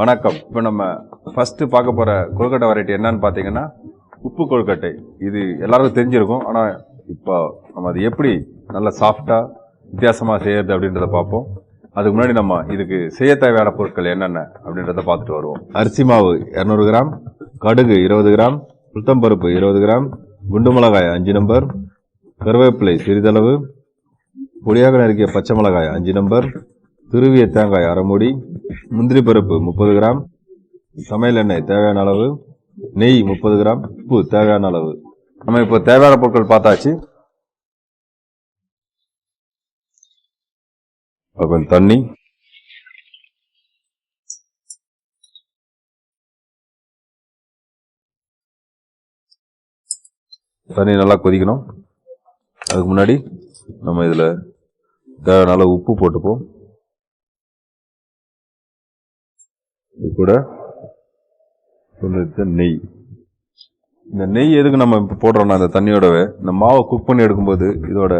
வணக்கம். இப்போ நம்ம ஃபஸ்ட்டு பார்க்க போகிற கொழுக்கட்டை வெரைட்டி என்னன்னு பார்த்தீங்கன்னா உப்பு கொழுக்கட்டை. இது எல்லாருக்கும் தெரிஞ்சிருக்கும். ஆனால் இப்போ நம்ம அது எப்படி நல்ல சாஃப்டாக வித்தியாசமாக செய்யறது அப்படின்றத பார்ப்போம். அதுக்கு முன்னாடி நம்ம இதுக்கு செய்ய தேவையான பொருட்கள் என்னென்ன அப்படின்றத பார்த்துட்டு வருவோம். அரிசி மாவு இரநூறு கிராம் கடுகு இருபது கிராம் உளுத்தம்பருப்பு இருபது கிராம் குண்டு மிளகாய் அஞ்சு நம்பர் கருவேப்பிலை சிறிதளவு பொடியாக நறுக்கிய பச்சை மிளகாய் அஞ்சு நம்பர் துருவிய தேங்காய் அரை மூடி முந்திரி பருப்பு முப்பது கிராம் சமையல் எண்ணெய் தேவையான அளவு நெய் முப்பது கிராம் உப்பு தேவையான அளவு. நம்ம இப்போ தேவையான பொருட்கள் பார்த்தாச்சு. கொஞ்சம் தண்ணி. தண்ணி நல்லா கொதிக்கணும். அதுக்கு முன்னாடி நம்ம இதில் தேவையான உப்பு போட்டுப்போம். இது கூட நெய். இந்த நெய் எதுக்கு நம்ம இப்போ போடுறோம்னா அந்த தண்ணியோடவே இந்த மாவை குக் பண்ணி எடுக்கும்போது இதோட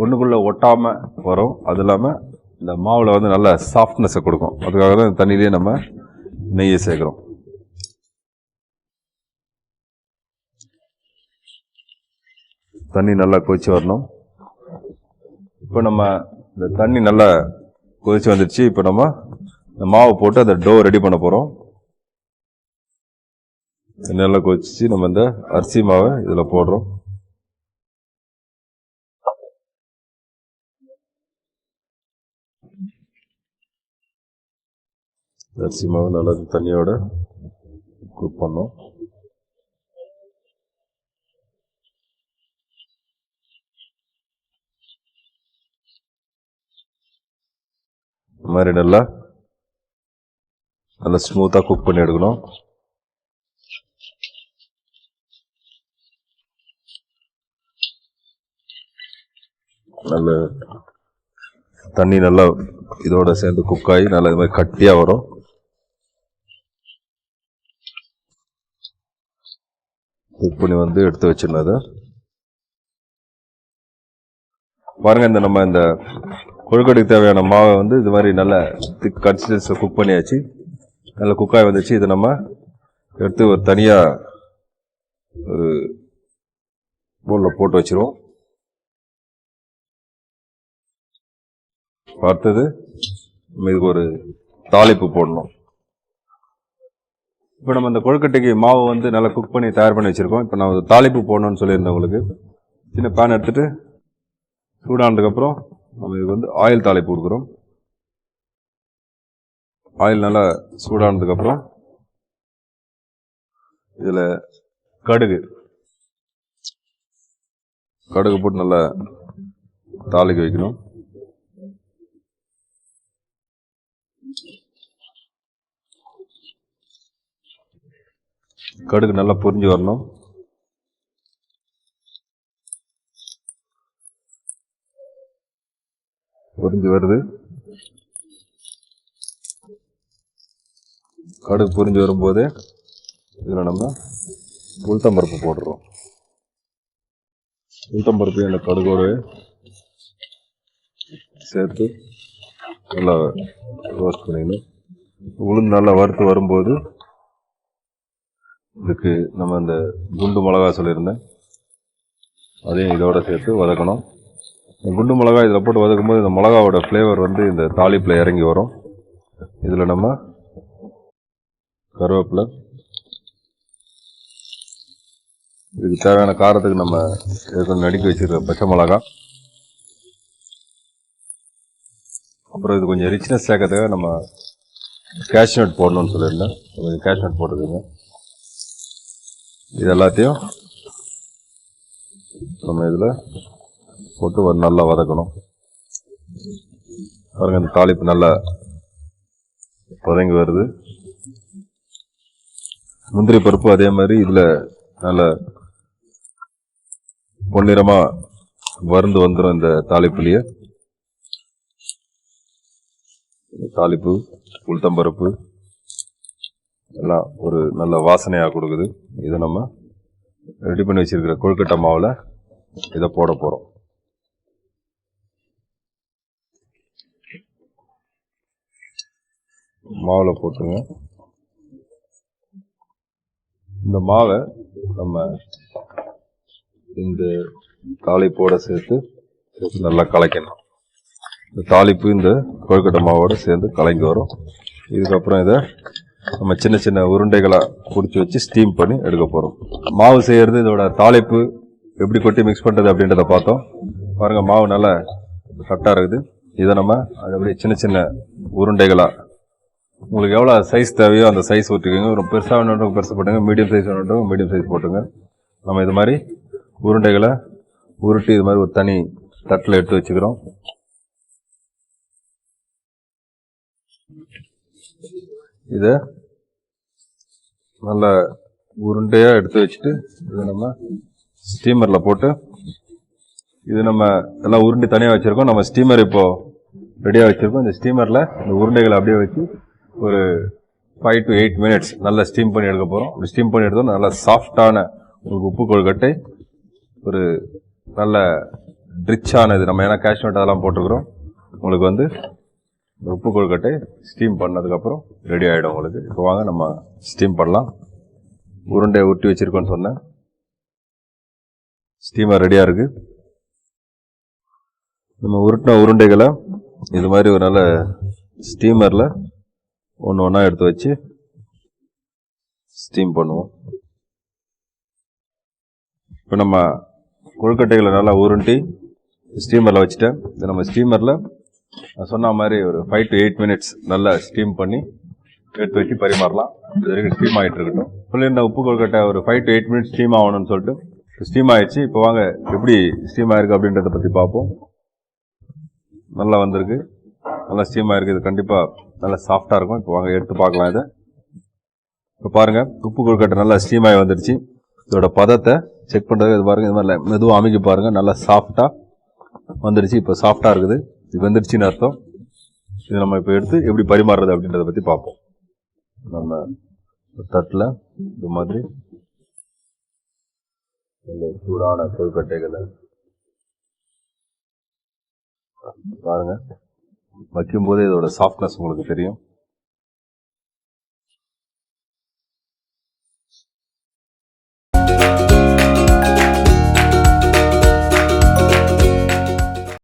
ஒன்றுக்குள்ளே ஒட்டாமல் வரும். அது இல்லாமல் இந்த மாவில் வந்து நல்ல சாஃப்ட்னஸை கொடுக்கும். அதுக்காக தான் இந்த தண்ணியிலே நம்ம நெய்யை சேர்க்குறோம். தண்ணி நல்லா கொதிச்சு வரணும். இப்போ நம்ம இந்த தண்ணி நல்லா கொதிச்சு வந்துடுச்சு இப்போ நம்ம இந்த மாவை போட்டு அந்த டோ ரெடி பண்ண போகிறோம் நல்லா கொதிச்சு நம்ம இந்த அரிசி மாவை இதில் போடுறோம். அரிசி மாவு நல்லா தண்ணியோட குக் பண்ணோம். மாதிரி நல்லா நல்லா ஸ்மூத்தாக குக் பண்ணி எடுக்கணும். நல்ல தண்ணி நல்லா இதோட சேர்ந்து குக் ஆகி நல்லா இது மாதிரி கட்டியாக வரும். குக் பண்ணி வந்து எடுத்து வச்சிடணும் அதை. பாருங்க இந்த நம்ம இந்த கொழுக்கட்டைக்கு தேவையான மாவை வந்து இது மாதிரி நல்ல திக் கன்சிஸ்டன்ஸில் குக் பண்ணியாச்சு. நல்ல குக்காய் வந்துச்சு. இதை நம்ம எடுத்து ஒரு தனியாக ஒரு பவுலில் போட்டு வச்சிருவோம். பார்த்தது நம்ம இதுக்கு ஒரு தாளிப்பு போடணும். இப்போ நம்ம அந்த கொழுக்கட்டைக்கு மாவு வந்து நல்லா குக் பண்ணி தயார் பண்ணி வச்சுருக்கோம். இப்போ நான் ஒரு தாளிப்பு போடணும்னு சொல்லியிருந்தேன் உங்களுக்கு. சின்ன பேன் எடுத்துகிட்டு சூடானதுக்கப்புறம் நம்ம இதுக்கு வந்து ஆயில் தாளிப்பு கொடுக்குறோம். ஆயில் நல்லா சூடானதுக்கப்புறம் இதில் கடுகு. கடுகு போட்டு நல்லா தாளிக்க வைக்கணும். கடுகு நல்லா பொரிஞ்சு வரணும். பொரிஞ்சு வருது. கடுகு புரிஞ்சு வரும்போது இதில் நம்ம உளுத்தம்பருப்பு போடுறோம் உளுத்தம்பருப்பு அந்த கடுகோடு சேர்த்து நல்லா ரோஸ்ட் பண்ணிக்கணும் உளுந்து நல்லா வறுத்து வரும்போது இதுக்கு நம்ம இந்த குண்டு மிளகா சொல்லியிருந்தேன். அதையும் இதோட சேர்த்து வதக்கணும். இந்த குண்டு மிளகா இதில் போட்டு வதக்கும்போது இந்த மிளகாவோட ஃப்ளேவர் வந்து இந்த தாளிப்பில் இறங்கி வரும். இதில் நம்ம கருவேப்பிலை. இதுக்கு தேவையான காரத்துக்கு நம்ம ஏற்கனவே நடுக்கி வச்சுருக்க பச்சை மிளகா அப்புறம் இது கொஞ்சம் ரிச்னஸ் சேர்க்கறதுக்காக நம்ம கேஷ்நட் போடணும்னு சொல்லியிருந்தேன். கொஞ்சம் கேஷ்நட் போட்டுக்கோங்க. இது எல்லாத்தையும் நம்ம இதில் போட்டு ஒரு நல்லா வதக்கணும். பாருங்கள் இந்த தாளிப்பு நல்லா பதங்கி வருது. முந்திரி பருப்பு அதே மாதிரி இதில் நல்ல பொன்னிறமாக வருந்து வந்துடும் இந்த தாளிப்புலேயே. தாளிப்பு உளுத்தம்பருப்பு எல்லாம் ஒரு நல்ல வாசனையாக கொடுக்குது. இதை நம்ம ரெடி பண்ணி வச்சிருக்கிற கொழுக்கட்டை மாவில் இதை போட போகிறோம் மாவில் போட்டுங்க. இந்த மாவை நம்ம இந்த தாளிப்போட சேர்த்து நல்லா கலக்கணும். இந்த தாளிப்பு இந்த கொழுக்கட்டை மாவோட சேர்ந்து கலங்கி வரும். இதுக்கப்புறம் இதை நம்ம சின்ன சின்ன உருண்டைகளாக பிடிச்சி வச்சு ஸ்டீம் பண்ணி எடுக்க போகிறோம் மாவு செய்கிறது இதோட தாளிப்பு எப்படி கொட்டி மிக்ஸ் பண்ணுறது அப்படின்றத பார்த்தோம். பாருங்கள் மாவு நல்லா கரெக்டாக இருக்குது. இதை நம்ம அது அப்படியே சின்ன சின்ன உருண்டைகளாக உங்களுக்கு எவ்வளோ சைஸ் தேவையோ அந்த சைஸ் ஊற்றிக்கோங்க ஒரு பெருசாக வேணுன்றவங்க பெருசாக போட்டுங்க மீடியம் சைஸ் வேணுன்றவங்க மீடியம் சைஸ் போட்டுங்க நம்ம இது மாதிரி உருண்டைகளை உருட்டி இது மாதிரி ஒரு தனி தட்டில் எடுத்து வச்சுக்கிறோம். இதை நல்ல உருண்டையாக எடுத்து வச்சுட்டு இதை நம்ம ஸ்டீமரில் போட்டு இது நம்ம எல்லாம் உருண்டி தனியாக வச்சுருக்கோம். நம்ம ஸ்டீமர் இப்போது ரெடியாக வச்சுருக்கோம். இந்த ஸ்டீமரில் இந்த உருண்டைகளை அப்படியே வச்சு ஒரு ஃபைவ் டு எயிட் மினிட்ஸ் நல்லா ஸ்டீம் பண்ணி எடுக்க போகிறோம் அப்படி ஸ்டீம் பண்ணி எடுத்தோம் நல்லா சாஃப்டான உங்களுக்கு உப்பு கொழுக்கட்டை ஒரு நல்ல ரிச்சானது நம்ம ஏன்னா கேஷ்நட் அதெல்லாம் போட்டிருக்கிறோம். உங்களுக்கு வந்து இந்த உப்பு கொழுக்கட்டை ஸ்டீம் பண்ணதுக்கப்புறம் ரெடி ஆகிடும் உங்களுக்கு. இப்போ வாங்க நம்ம ஸ்டீம் பண்ணலாம். உருண்டையை உருட்டி வச்சுருக்கோன்னு சொன்னேன். ஸ்டீமர் ரெடியாக இருக்குது நம்ம உருட்டின உருண்டைகளை இது மாதிரி ஒரு நல்ல ஸ்டீமரில் ஒன்று ஒன்றா எடுத்து வச்சு ஸ்டீம் பண்ணுவோம். இப்போ நம்ம கொழுக்கட்டைகளை நல்லா உருட்டி ஸ்டீமரில் வச்சுட்டேன். இது நம்ம ஸ்டீமரில் சொன்ன மாதிரி ஒரு ஃபைவ் டு எயிட் மினிட்ஸ் நல்லா ஸ்டீம் பண்ணி எடுத்து வச்சு பரிமாறலாம். இது வரைக்கும் ஸ்டீம் ஆகிட்டு இருக்கட்டும். சொல்லியிருந்த உப்பு கொழுக்கட்டை ஒரு five to eight minutes steam ஆகணும்னு சொல்லிட்டு ஸ்டீம் ஆகிடுச்சு இப்போ வாங்க எப்படி ஸ்டீம் ஆயிருக்கு அப்படின்றத பற்றி பார்ப்போம். நல்லா வந்திருக்கு. நல்லா ஸ்டீம் ஆயிருக்கு. இது கண்டிப்பாக நல்லா சாஃப்டாக இருக்கும். இப்போ வாங்க எடுத்து பார்க்கலாம் இதை. இப்போ பாருங்கள் உப்பு கொழுக்கட்டை நல்லா ஸ்டீமாகி வந்துடுச்சு. இதோட பதத்தை செக் பண்ணுறது இது பாருங்கள் இது மாதிரி மெதுவாக அமைக்க பாருங்கள் நல்லா சாஃப்டாக வந்துடுச்சு. இப்போ சாஃப்டாக இருக்குது. இது வந்துடுச்சின்னு அர்த்தம். இது நம்ம இப்போ எடுத்து எப்படி பரிமாறுறது அப்படின்றத பற்றி பார்ப்போம். நம்ம தட்டில் இது மாதிரி நல்ல சூடான கொழுக்கட்டைகளை பாருங்கள் வைக்கும்போது இதோட சாஃப்ட்னஸ் உங்களுக்கு தெரியும்.